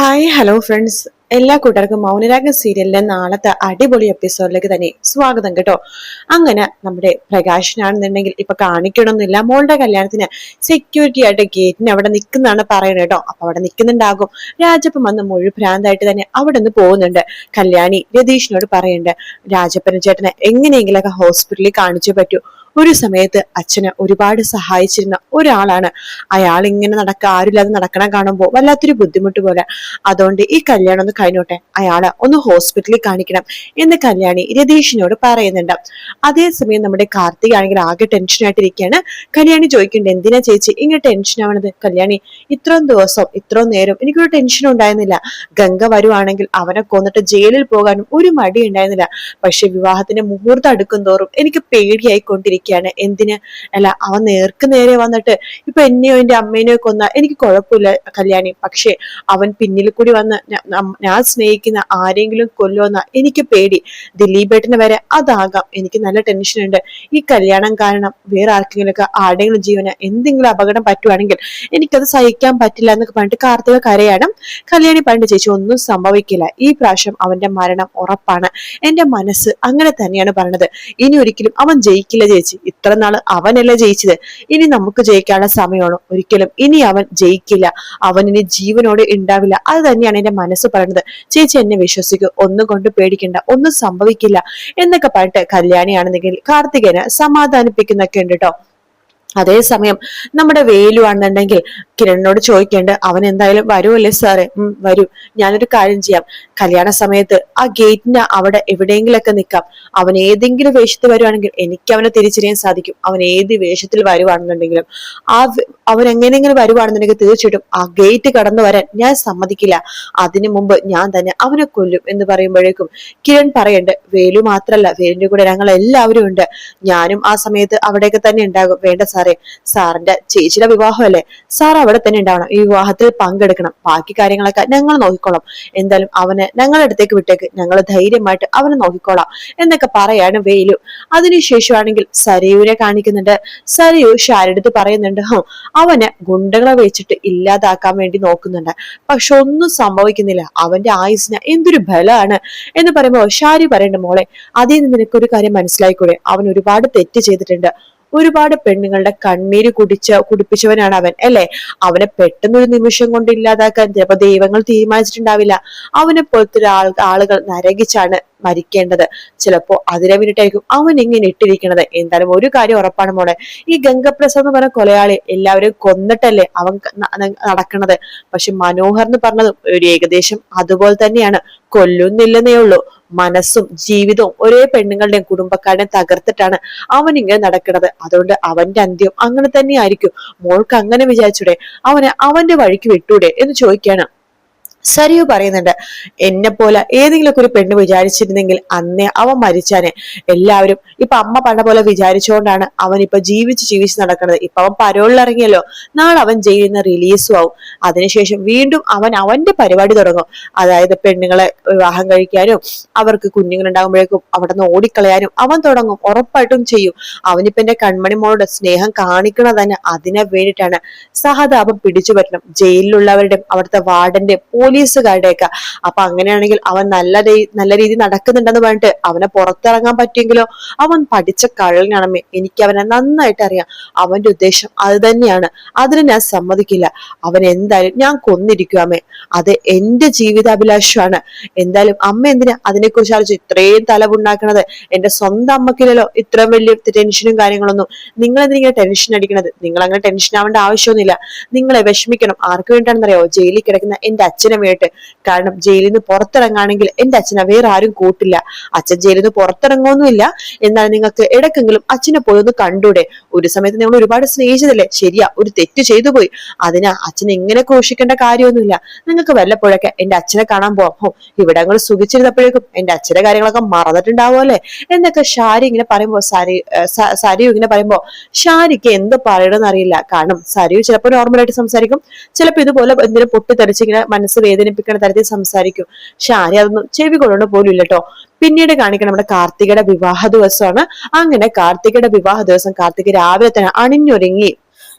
Hi hello friends എല്ലാ കൂട്ടർക്കും മൗനരാഗം സീരിയലിലെ നാളത്തെ അടിപൊളി എപ്പിസോഡിലേക്ക് തന്നെ സ്വാഗതം കേട്ടോ. അങ്ങനെ നമ്മുടെ പ്രകാശനാണെന്നുണ്ടെങ്കിൽ ഇപ്പൊ കാണിക്കണമെന്നില്ല മോളുടെ കല്യാണത്തിന് സെക്യൂരിറ്റി ആയിട്ട് ഗേറ്റിന് അവിടെ നിൽക്കുന്നതാണ് പറയുന്നത് കേട്ടോ. അപ്പൊ അവിടെ നിൽക്കുന്നുണ്ടാകും. രാജപ്പൻ വന്ന് മുഴു ഭ്രാന്തായിട്ട് തന്നെ അവിടെ നിന്ന് പോകുന്നുണ്ട്. കല്യാണി രതീഷിനോട് പറയുന്നുണ്ട് രാജപ്പൻ ചേട്ടനെ എങ്ങനെയെങ്കിലൊക്കെ ഹോസ്പിറ്റലിൽ കാണിച്ചു പറ്റൂ. ഒരു സമയത്ത് അച്ഛന് ഒരുപാട് സഹായിച്ചിരുന്ന ഒരാളാണ്. അയാൾ ഇങ്ങനെ നടക്ക ആരുമില്ലാതെ നടക്കണം കാണുമ്പോൾ വല്ലാത്തൊരു ബുദ്ധിമുട്ട് പോലെ. അതുകൊണ്ട് ഈ കല്യാണം ഒന്ന് കഴിഞ്ഞോട്ടെ? അയാളെ ഒന്ന് ഹോസ്പിറ്റലിൽ കാണിക്കണം എന്ന് കല്യാണി രതീഷിനോട് പറയുന്നുണ്ട്. അതേസമയം നമ്മുടെ കാർത്തിക് ആണെങ്കിൽ ആകെ ടെൻഷനായിട്ടിരിക്കുകയാണ് കല്യാണി ചോദിക്കുന്നുണ്ട് എന്തിനാ ചേച്ചി ഇങ്ങനെ ടെൻഷൻ ആവണത്? കല്യാണി ഇത്രയും ദിവസം ഇത്രയും നേരം എനിക്കൊരു ടെൻഷൻ ഉണ്ടായിരുന്നില്ല. ഗംഗ വരുവാണെങ്കിൽ അവനെ കൊന്നിട്ട് ജയിലിൽ പോകാനും ഒരു മടി ഉണ്ടായിരുന്നില്ല പക്ഷെ വിവാഹത്തിന്റെ മുഹൂർത്തം അടുക്കും തോറും എനിക്ക് പേടിയായിക്കൊണ്ടിരിക്കുകയാണ് എന്തിന്? അല്ല അവൻ നേർക്ക് നേരെ വന്നിട്ട് ഇപ്പൊ എന്നെയോ എന്റെ അമ്മേനെയോ കൊന്ന എനിക്ക് കുഴപ്പമില്ല കല്യാണി. പക്ഷേ അവൻ പിന്നിൽ കൂടി വന്ന് ഞാൻ സ്നേഹിക്കുന്ന ആരെങ്കിലും കൊല്ലുമെന്ന എനിക്ക് പേടി. ദിലീപേട്ടന് വരെ അതാകാം. എനിക്ക് നല്ല ടെൻഷൻ ഉണ്ട് ഈ കല്യാണം കാരണം വേറെ ആർക്കെങ്കിലും ഒക്കെ ആരുടെങ്കിലും ജീവന് എന്തെങ്കിലും അപകടം പറ്റുവാണെങ്കിൽ എനിക്കത് സഹിക്കാൻ പറ്റില്ല എന്നൊക്കെ പറഞ്ഞിട്ട് കാർത്തിക കരയാണ്. കല്യാണി പണ്ട് ചേച്ചി ഒന്നും സംഭവിക്കില്ല. ഈ പ്രാവശ്യം അവന്റെ മരണം ഉറപ്പാണ്. എന്റെ മനസ്സ് അങ്ങനെ തന്നെയാണ് പറഞ്ഞത് ഇനി ഒരിക്കലും അവൻ ജയിക്കില്ല ചേച്ചി. ഇത്ര നാൾ അവനല്ല ജയിച്ചത്? ഇനി നമുക്ക് ജയിക്കാനുള്ള സമയമാണ്? ഒരിക്കലും. ഇനി അവൻ ജയിക്കില്ല. അവൻ ഇനി ജീവനോടെ ഉണ്ടാവില്ല. അത് തന്നെയാണ് എന്റെ മനസ്സ് പറയുന്നത്. ചേച്ചി എന്നെ വിശ്വസിക്കൂ. ഒന്നും കൊണ്ട് പേടിക്കണ്ട. ഒന്നും സംഭവിക്കില്ല. എന്നൊക്കെ പറഞ്ഞിട്ട് കല്യാണിയാണെന്നെങ്കിൽ കാർത്തികേനെ സമാധാനിപ്പിക്കുന്നൊക്കെ ഉണ്ട് കേട്ടോ. അതേസമയം നമ്മുടെ വേലു ആണെന്നുണ്ടെങ്കിൽ കിരണിനോട് ചോദിക്കേണ്ട അവൻ എന്തായാലും വരുമല്ലേ സാറേ? ഉം വരൂ. ഞാനൊരു കാര്യം ചെയ്യാം. കല്യാണ സമയത്ത് ആ ഗേറ്റിന് അവിടെ എവിടെയെങ്കിലൊക്കെ നിൽക്കാം. അവൻ ഏതെങ്കിലും വേഷത്തിൽ വരുവാണെങ്കിൽ എനിക്ക് അവനെ തിരിച്ചറിയാൻ സാധിക്കും. അവൻ ഏത് വേഷത്തിൽ വരുവാണെന്നുണ്ടെങ്കിലും. ആ അവൻ എങ്ങനെയെങ്കിലും വരുവാണെന്നുണ്ടെങ്കിൽ തീർച്ചയായിട്ടും ആ ഗേറ്റ് കടന്നു വരാൻ ഞാൻ സമ്മതിക്കില്ല. അതിനു മുമ്പ് ഞാൻ തന്നെ അവനെ കൊല്ലും എന്ന് പറയുമ്പോഴേക്കും കിരൺ പറയണ്ട് വേലു മാത്രല്ല വേലുവിന്റെ കൂടെ ഞങ്ങൾ എല്ലാവരും ഉണ്ട്. ഞാനും ആ സമയത്ത് അവിടെയൊക്കെ തന്നെ ഉണ്ടാകും. വേണ്ട സാറേ സാറിന്റെ ചേച്ചിയുടെ വിവാഹമല്ലേ? സാർ അവിടെ തന്നെ ഉണ്ടാവണം ഈ വിവാഹത്തിൽ പങ്കെടുക്കണം. ബാക്കി കാര്യങ്ങളൊക്കെ ഞങ്ങൾ നോക്കിക്കോളാം. എന്തായാലും അവനെ ഞങ്ങളുടെ അടുത്തേക്ക് വിട്ടേക്ക് ഞങ്ങൾ ധൈര്യമായിട്ട് അവനെ നോക്കിക്കോളാം എന്നൊക്കെ പറയാണ് വേലു അതിനുശേഷമാണെങ്കിൽ സരയുവിനെ കാണിക്കുന്നുണ്ട്. സരയു ഷാരടുത്ത് പറയുന്നുണ്ട് അവനെ ഗുണ്ടകളെ വെച്ചിട്ട് ഇല്ലാതാക്കാൻ വേണ്ടി നോക്കുന്നുണ്ട്. പക്ഷെ ഒന്നും സംഭവിക്കുന്നില്ല. അവന്റെ ആയുസിന് എന്തൊരു ബലമാണ്? എന്ന് പറയുമ്പോൾ ഷാരി പറയണ്ട മോളെ അതിൽ നിന്ന് നിനക്കൊരു കാര്യം മനസ്സിലായിക്കൂടെ? അവൻ ഒരുപാട് തെറ്റ് ചെയ്തിട്ടുണ്ട്. ഒരുപാട് പെണ്ണുങ്ങളുടെ കണ്ണീര് കുടിച്ച കുടിപ്പിച്ചവനാണ് അവൻ അല്ലെ? അവനെ പെട്ടെന്ന് ഒരു നിമിഷം കൊണ്ട് ഇല്ലാതാക്കാൻ ചിലപ്പോ ദൈവങ്ങൾ തീരുമാനിച്ചിട്ടുണ്ടാവില്ല. അവനെ പോലത്തെ ആൾ ആളുകൾ നരകിച്ചാണ് മരിക്കേണ്ടത്. ചിലപ്പോ അതിനെ വേണ്ടിയിട്ടായിരിക്കും അവൻ ഇങ്ങനെ ഇട്ടിരിക്കണത്. എന്തായാലും ഒരു കാര്യം ഉറപ്പാണ് മോളെ. ഈ ഗംഗപ്രസാദ് എന്ന് പറഞ്ഞ കൊലയാളി എല്ലാവരും കൊന്നിട്ടല്ലേ അവൻ നടക്കണത്? പക്ഷെ മനോഹർ എന്ന് പറഞ്ഞതും ഒരു ഏകദേശം അതുപോലെ തന്നെയാണ്. കൊല്ലുന്നില്ലെന്നേ ഉള്ളൂ. മനസ്സും ജീവിതവും ഒരേ പെണ്ണുങ്ങളുടെയും കുടുംബക്കാരുടെയും തകർത്തിട്ടാണ് അവൻ ഇങ്ങനെ നടക്കുന്നത് അതുകൊണ്ട് അവന്റെ അന്ത്യം അങ്ങനെ തന്നെ ആയിരിക്കും മോൾക്ക് അങ്ങനെ വിചാരിച്ചൂടെ? അവനെ അവന്റെ വഴിക്ക് വിട്ടൂടെ എന്ന് ചോദിക്കാണ്. സരിയു പറയുന്നുണ്ട് എന്നെ പോലെ ഏതെങ്കിലുമൊക്കെ ഒരു പെണ്ണ് വിചാരിച്ചിരുന്നെങ്കിൽ അന്നേ അവൻ മരിച്ചാനെ. എല്ലാവരും ഇപ്പൊ അമ്മ പണ്ട പോലെ വിചാരിച്ചുകൊണ്ടാണ് അവൻ ഇപ്പൊ ജീവിച്ച് ജീവിച്ച് നടക്കുന്നത് ഇപ്പൊ അവൻ പരോളിലിറങ്ങിയല്ലോ നാളെ അവൻ ചെയ്യുന്ന റിലീസും ആവും. അതിനുശേഷം വീണ്ടും അവൻ അവന്റെ പരിപാടി തുടങ്ങും. അതായത് പെണ്ണുങ്ങളെ വിവാഹം കഴിക്കാനും അവർക്ക് കുഞ്ഞുങ്ങളുണ്ടാകുമ്പോഴേക്കും അവിടെ നിന്ന് ഓടിക്കളയാനും അവൻ തുടങ്ങും. ഉറപ്പായിട്ടും ചെയ്യും. അവനിപ്പോ എന്റെ കൺമണി മോളുടെ സ്നേഹം കാണിക്കുന്നത് തന്നെ അതിനെ വേണ്ടിയിട്ടാണ്. സഹതാപം പിടിച്ചു പറ്റണം. ജയിലിലുള്ളവരുടെയും അവിടുത്തെ വാർഡന്റെയും പോലീസുകാരുടെയൊക്കെ. അപ്പൊ അങ്ങനെയാണെങ്കിൽ അവൻ നല്ല നല്ല രീതി നടക്കുന്നുണ്ടെന്ന് പറഞ്ഞിട്ട് അവനെ പുറത്തിറങ്ങാൻ പറ്റിയെങ്കിലോ? അവൻ പഠിച്ച കഴിഞ്ഞാണമേ എനിക്ക് അവനെ നന്നായിട്ട് അറിയാം. അവന്റെ ഉദ്ദേശം അത് തന്നെയാണ്. അതിന് ഞാൻ സമ്മതിക്കില്ല. അവൻ എന്തായാലും ഞാൻ കൊന്നിരിക്കുവാമേ അത് എന്റെ ജീവിതാഭിലാഷമാണ്. എന്തായാലും അമ്മ എന്തിനാ അതിനെക്കുറിച്ച് ആലോചിച്ച് ഇത്രയും തലവുണ്ടാക്കണത്? എന്റെ സ്വന്തം അമ്മക്കില്ലല്ലോ ഇത്രയും വലിയ ടെൻഷനും കാര്യങ്ങളൊന്നും. നിങ്ങൾ എന്തിനാ ടെൻഷൻ അടിക്കണത്? നിങ്ങൾ അങ്ങനെ ടെൻഷൻ ആവേണ്ട ആവശ്യമൊന്നുമില്ല. നിങ്ങളെ വിഷമിക്കണം. ആർക്ക് വേണ്ടിയാണെന്നറിയോ? ജയിലിൽ കിടക്കുന്ന എന്റെ അച്ഛനെ വേണ്ടിട്ട് കാരണം ജയിലിൽ നിന്ന് പുറത്തിറങ്ങാണെങ്കിൽ എന്റെ അച്ഛനെ വേറെ ആരും കൂട്ടില്ല. അച്ഛൻ ജയിലിൽ നിന്ന് പുറത്തിറങ്ങുമൊന്നുമില്ല എന്നാൽ നിങ്ങൾക്ക് ഇടക്കെങ്കിലും അച്ഛനെ പോയി ഒന്ന് കണ്ടൂടെ? ഒരു സമയത്ത് നിങ്ങൾ ഒരുപാട് സ്നേഹിച്ചതല്ലേ? ശരിയാ ഒരു തെറ്റ് ചെയ്തു പോയി. അതിനാ അച്ഛനെ ഇങ്ങനെ ഘോഷിക്കേണ്ട കാര്യമൊന്നുമില്ല. നിങ്ങൾക്ക് വല്ലപ്പോഴൊക്കെ എന്റെ അച്ഛനെ കാണാൻ ഹോ ഇവിടെ ഞങ്ങൾ സുഖിച്ചിരുന്നപ്പോഴേക്കും എന്റെ അച്ഛന്റെ കാര്യങ്ങളൊക്കെ മറന്നിട്ടുണ്ടാവുമല്ലേ എന്നൊക്കെ ഷാരി ഇങ്ങനെ പറയുമ്പോൾ സാരി സാരി സരിയു ഇങ്ങനെ പറയുമ്പോ ഷാരിക്ക് എന്ത് പറയണമെന്ന് അറിയില്ല. കാരണം സരിയു ചിലപ്പോൾ നോർമലായിട്ട് സംസാരിക്കും. ചിലപ്പോൾ ഇതുപോലെ എന്തെങ്കിലും പൊട്ടിത്തെറിച്ച് ഇങ്ങനെ മനസ്സ് വേദനിപ്പിക്കുന്ന തരത്തിൽ സംസാരിക്കും. പക്ഷെ ആരെ അതൊന്നും ചെവി കൊള്ളണ പോലും ഇല്ലട്ടോ പിന്നീട് കാണിക്കണം നമ്മുടെ കാർത്തികയുടെ വിവാഹ ദിവസമാണ്. അങ്ങനെ കാർത്തികയുടെ വിവാഹ ദിവസം കാർത്തിക രാവിലെ തന്നെ അണിഞ്ഞൊരുങ്ങി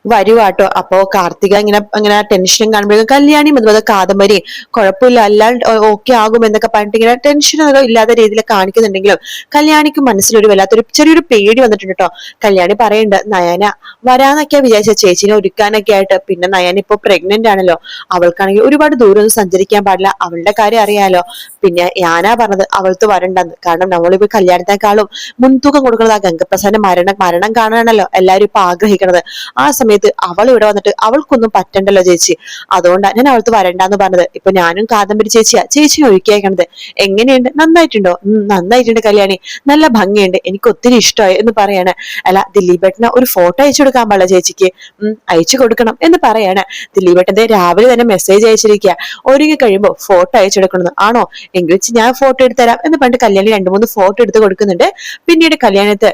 വരുവാട്ടോ. അപ്പോ കാർത്തിക ഇങ്ങനെ ഇങ്ങനെ ടെൻഷൻ കാണുമ്പോഴേക്കും കല്യാണിയും അതുപോലെ കാദംബരി കുഴപ്പമില്ല അല്ലാണ്ട് ഓക്കെ ആകും എന്നൊക്കെ പറഞ്ഞിട്ട് ഇങ്ങനെ ടെൻഷൻ ഇല്ലാത്ത രീതിയിൽ കാണിക്കുന്നുണ്ടെങ്കിലും കല്യാണിക്ക് മനസ്സിലൊരു വല്ലാത്തൊരു ചെറിയൊരു പേടി വന്നിട്ടുണ്ട് കേട്ടോ കല്യാണി പറയുന്നുണ്ട് നയന വരാന്നൊക്കെയാ വിചാരിച്ച ചേച്ചിനെ ഒരുക്കാനൊക്കെ ആയിട്ട്. പിന്നെ നയന ഇപ്പൊ പ്രഗ്നന്റ് ആണല്ലോ. അവൾക്കാണെങ്കിൽ ഒരുപാട് ദൂരം ഒന്നും സഞ്ചരിക്കാൻ പാടില്ല. അവളുടെ കാര്യം അറിയാലോ. പിന്നെ ഞാനാ പറഞ്ഞത് അവൾക്ക് വരണ്ടെന്ന്. കാരണം നമ്മളിപ്പോ കല്യാണത്തെക്കാളും മുൻതൂക്കം കൊടുക്കുന്നത് ആ ഗംഗപ്രസാദിന്റെ മരണം മരണം കാണാനല്ലോ എല്ലാരും ഇപ്പൊ ആഗ്രഹിക്കുന്നത് ആ അവൾ ഇവിടെ വന്നിട്ട് അവൾക്കൊന്നും പറ്റണ്ടല്ലോ ചേച്ചി. അതുകൊണ്ടാണ് ഞാൻ അവൾക്ക് വരണ്ടെന്ന് പറഞ്ഞത്. ഇപ്പൊ ഞാനും കാദംബരി ചേച്ചിയാ. ചേച്ചി ഒഴുക്കിയേക്കണത്. എങ്ങനെയുണ്ട്? നന്നായിട്ടുണ്ടോ? നന്നായിട്ടുണ്ട് കല്യാണി. നല്ല ഭംഗിയുണ്ട്. എനിക്ക് ഒത്തിരി ഇഷ്ടമായി എന്ന് പറയാണ്. അല്ല ദിലീപേട്ടന് ഒരു ഫോട്ടോ അയച്ചു കൊടുക്കാൻ പാടില്ല ചേച്ചിക്ക്. അയച്ചു കൊടുക്കണം എന്ന് പറയാണ്. ദിലീപേട്ടന്റെ രാവിലെ തന്നെ മെസ്സേജ് അയച്ചിരിക്കുക ഒരുങ്ങി കഴിയുമ്പോൾ ഫോട്ടോ അയച്ചു കൊടുക്കണം ആണോ? എങ്കിൽ ഞാൻ ഫോട്ടോ എടുത്തരാം എന്ന് പറഞ്ഞിട്ട് കല്യാണി രണ്ടു മൂന്ന് ഫോട്ടോ എടുത്ത് കൊടുക്കുന്നുണ്ട്. പിന്നീട് കല്യാണത്ത്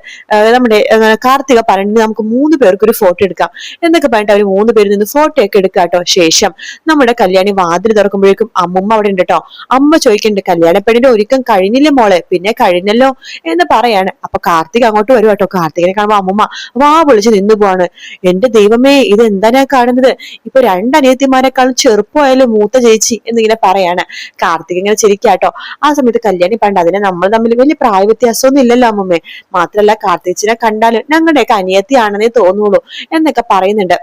നമ്മുടെ കാർത്തിക പറഞ്ഞിട്ട് നമുക്ക് മൂന്ന് പേർക്ക് ഒരു ഫോട്ടോ എടുക്കാം. എന്നൊക്കെ പറഞ്ഞിട്ട് അവർ മൂന്ന് പേര് നിന്ന് ഫോട്ടോ ഒക്കെ എടുക്കുക കേട്ടോ ശേഷം. നമ്മുടെ കല്യാണി വാതിൽ തുറക്കുമ്പോഴേക്കും അമ്മുമ്മ അവിടെ ഉണ്ട് കേട്ടോ അമ്മ ചോദിക്കുന്നുണ്ട് കല്യാണപ്പെണ്ണിന്റെ ഒരുക്കം കഴിഞ്ഞില്ലേ മോളെ? പിന്നെ കഴിഞ്ഞല്ലോ എന്ന് പറയാണ്. അപ്പൊ കാർത്തിക് അങ്ങോട്ട് വരും കേട്ടോ കാർത്തികനെ കാണുമ്പോ അമ്മുമ്മ വാ വിളിച്ച് നിന്നു പോവാണ്. എന്റെ ദൈവമേ ഇത് എന്താ കാണുന്നത്? ഇപ്പൊ രണ്ടനിയത്തിമാരെക്കാളും ചെറുപ്പമായാലും മൂത്ത ചേച്ചി എന്നിങ്ങനെ പറയാണ്. കാർത്തിക് ഇങ്ങനെ ചിരിക്കാട്ടോ ആ സമയത്ത് കല്യാണി പണ്ട് അതിനെ നമ്മൾ തമ്മിൽ വലിയ പ്രായ വ്യത്യാസമൊന്നും ഇല്ലല്ലോ അമ്മമ്മേ. മാത്രല്ല കാർത്തികച്ചിനെ കണ്ടാലും ഞങ്ങളുടെയൊക്കെ അനിയത്തിയാണെന്നേ തോന്നുള്ളൂ. എന്നൊക്കെ പറയുന്നുണ്ട്.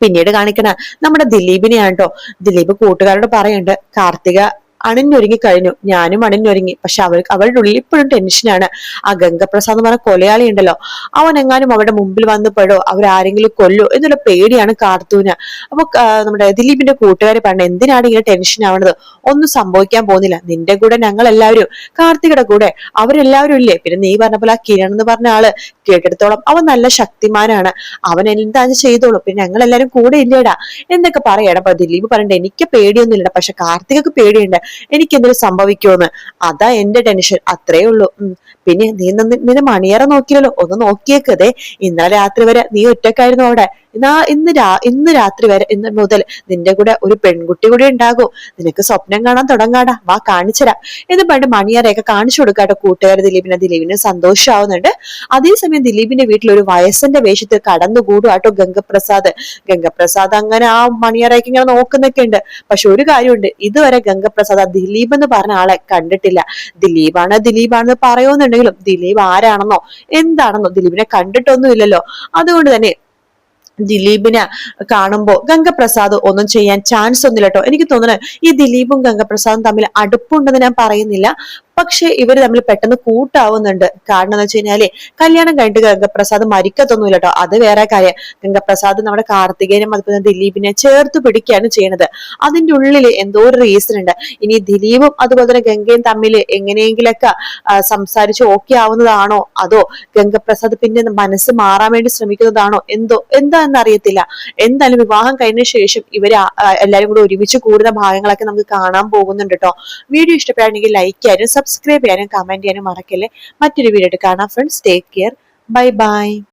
പിന്നീട് കാണിക്കണ നമ്മുടെ ദിലീപിനെയാണ് കേട്ടോ ദിലീപ് കൂട്ടുകാരോട് പറയുന്നുണ്ട് കാർത്തിക അണിഞ്ഞൊരുങ്ങി കഴിഞ്ഞു. ഞാനും അണിഞ്ഞൊരുങ്ങി. പക്ഷെ അവൾ അവളുടെ ഉള്ളിൽ ഇപ്പോഴും ടെൻഷനാണ് ആ ഗംഗപ്രസാദ് എന്ന് പറഞ്ഞ കൊലയാളി ഉണ്ടല്ലോ. അവൻ എങ്ങാനും അവരുടെ മുമ്പിൽ വന്ന് പെടോ? അവരാരെങ്കിലും കൊല്ലോ? എന്നുള്ള പേടിയാണ് കാർത്തൂന്. അപ്പൊ നമ്മുടെ ദിലീപിന്റെ കൂട്ടുകാരെ പറഞ്ഞ എന്തിനാണ് ഇങ്ങനെ ടെൻഷൻ ആവണത്? ഒന്നും സംഭവിക്കാൻ പോകുന്നില്ല. നിന്റെ കൂടെ ഞങ്ങൾ എല്ലാവരും കാർത്തികയുടെ കൂടെ അവരെല്ലാവരും ഇല്ലേ? പിന്നെ നീ പറഞ്ഞ പോലെ ആ കിരൺ എന്ന് പറഞ്ഞ ആൾ കേട്ടിടത്തോളം അവൻ നല്ല ശക്തിമാനാണ്. അവൻ എന്താണ് ചെയ്തോളൂ? പിന്നെ ഞങ്ങൾ എല്ലാവരും കൂടെ ഇല്ലേടാ? എന്നൊക്കെ പറയണം. അപ്പൊ ദിലീപ് പറയണ്ട എനിക്ക് പേടിയൊന്നും ഇല്ല പക്ഷെ കാർത്തികക്ക് പേടിയുണ്ട്. എനിക്ക് എന്തെങ്കിലും സംഭവിക്കുമെന്ന്. അതാ എന്റെ ടെൻഷൻ അത്രേ ഉള്ളൂ. പിന്നെ നീ നിന്നെ മണിയറ നോക്കിയല്ലോ ഒന്ന് നോക്കിയേക്കതേ ഇന്നലെ രാത്രി വരെ നീ ഒറ്റക്കായിരുന്നു അവിടെ. ഇന്ന് രാ ഇന്ന് രാത്രി വരെ ഇന്ന് മുതൽ നിന്റെ കൂടെ ഒരു പെൺകുട്ടി കൂടി ഉണ്ടാകും. നിനക്ക് സ്വപ്നം കാണാൻ തുടങ്ങാടാ. വാ കാണിച്ചുതരാം എന്ന് പറഞ്ഞിട്ട് മണിയറയൊക്കെ കാണിച്ചു കൊടുക്കാട്ടോ കൂട്ടുകാർ ദിലീപിനെ. ദിലീപിന് സന്തോഷമാവുന്നുണ്ട്. അതേസമയം ദിലീപിന്റെ വീട്ടിൽ ഒരു വയസ്സിന്റെ വേഷത്തിൽ കടന്നുകൂടും ആട്ടോ ഗംഗപ്രസാദ്. ഗംഗപ്രസാദ് അങ്ങനെ ആ മണിയറയ്ക്ക് ഇങ്ങനെ നോക്കുന്നൊക്കെ ഉണ്ട്. പക്ഷെ ഒരു കാര്യമുണ്ട്. ഇതുവരെ ഗംഗപ്രസാദ് ദിലീപ് എന്ന് പറഞ്ഞ ആളെ കണ്ടിട്ടില്ല. ദിലീപാണ് ദിലീപാണെന്ന് പറയുന്നുണ്ടെങ്കിലും ദിലീപ് ആരാണെന്നോ എന്താണെന്നോ ദിലീപിനെ കണ്ടിട്ടൊന്നുമില്ലല്ലോ. അതുകൊണ്ട് തന്നെ ദിലീപിനെ കാണുമ്പോൾ ഗംഗപ്രസാദ് ഒന്നും ചെയ്യാൻ ചാൻസ് ഒന്നുമില്ല കേട്ടോ എനിക്ക് തോന്നുന്നത് ഈ ദിലീപും ഗംഗപ്രസാദും തമ്മിൽ അടുപ്പുണ്ടെന്ന് ഞാൻ പറയുന്നില്ല. പക്ഷെ ഇവർ തമ്മിൽ പെട്ടെന്ന് കൂട്ടാവുന്നുണ്ട്. കാരണം എന്ന് വെച്ച് കഴിഞ്ഞാൽ കല്യാണം കഴിഞ്ഞിട്ട് ഗംഗപ്രസാദ് മരിക്കത്തൊന്നുമില്ല കേട്ടോ അത് വേറെ കാര്യം. ഗംഗപ്രസാദ് നമ്മുടെ കാർത്തികേനും അതുപോലെ ദിലീപിനെ ചേർത്ത് പിടിക്കുകയാണ് ചെയ്യണത്. അതിന്റെ ഉള്ളിൽ എന്തോ ഒരു റീസൺ ഉണ്ട്. ഇനി ദിലീപും അതുപോലെ തന്നെ ഗംഗയും തമ്മിൽ എങ്ങനെയെങ്കിലൊക്കെ സംസാരിച്ച് ഓക്കെ ആവുന്നതാണോ? അതോ ഗംഗപ്രസാദ് പിന്നെ മനസ്സ് മാറാൻ വേണ്ടി ശ്രമിക്കുന്നതാണോ? എന്തോ എന്താണെന്ന് അറിയത്തില്ല എന്തായാലും വിവാഹം കഴിഞ്ഞ ശേഷം ഇവർ എല്ലാരും കൂടെ ഒരുമിച്ച് കൂടുന്ന ഭാഗങ്ങളൊക്കെ നമുക്ക് കാണാൻ പോകുന്നുണ്ട് കേട്ടോ വീഡിയോ ഇഷ്ടപ്പെടുകയാണെങ്കിൽ ലൈക്ക് ചെയ്യാനും സബ്സ്ക്രൈബ് ചെയ്യാനും കമന്റ് ചെയ്യാനും മറക്കല്ലേ. മറ്റൊരു വീഡിയോ കാണാം friends take care bye bye